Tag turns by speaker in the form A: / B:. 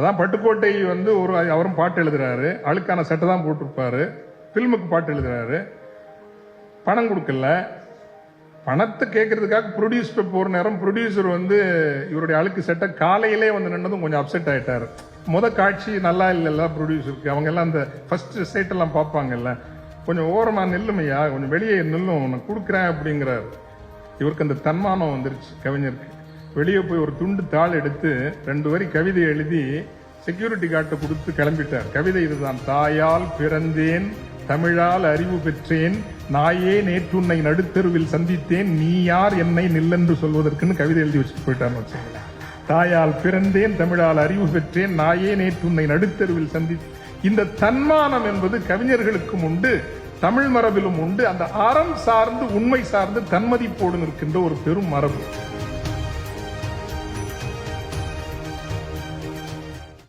A: அதான் பட்டுக்கோட்டை வந்து ஒரு அவரும் பாட்டு எழுதுறாரு. அழுக்கான சட்டை தான் போட்டிருப்பாரு. ஃபில்முக்கு பாட்டு எழுதுறாரு. பணம் கொடுக்கல. பணத்தை கேட்கறதுக்காக ப்ரொடியூஸ் போகிற நேரம் ப்ரொடியூசர் வந்து இவருடைய அழுக்கு செட்டை காலையிலே வந்து நின்னதும் கொஞ்சம் அப்செட் ஆகிட்டார் முத காட்சி நல்லா இல்லைல்ல ப்ரொடியூசருக்கு அவங்க எல்லாம் அந்த ஃபர்ஸ்ட் சைட்டெல்லாம் பார்ப்பாங்கல்ல. கொஞ்சம் ஓரமாக நில்லுமையா கொஞ்சம் வெளியே நில்லும் உனக்கு கொடுக்குறேன் அப்படிங்கிறாரு. இவருக்கு அந்த தன்மானம் வந்துருச்சு கவிஞருக்கு. வெளியே போய் ஒரு துண்டு தாள் எடுத்து ரெண்டு வரி கவிதை எழுதி செக்யூரிட்டி கார்ட்டை கொடுத்து கிளம்பிட்டார். கவிதை இதுதான். தாயால் பிறந்தேன் தமிழால் அறிவு பெற்றேன் நாயே நேற்று உன்னை நடுத்தெருவில் சந்தித்தேன் நீ யார் என்னை நில்லென்று சொல்வதற்குன்னு கவிதை எழுதி வச்சுட்டு போயிட்டான்னு வச்சுக்கோங்களேன். தாயால் பிறந்தேன் தமிழால் அறிவு பெற்றேன் நாயே நேற்று உன்னை நடுத்தெருவில் சந்தி இந்த தன்மானம் என்பது கவிஞர்களுக்கும் உண்டு தமிழ் மரபிலும் உண்டு. அந்த அறம் சார்ந்து உண்மை சார்ந்து தன்மதிப்போடு நிற்கின்ற ஒரு பெரும் மரபு.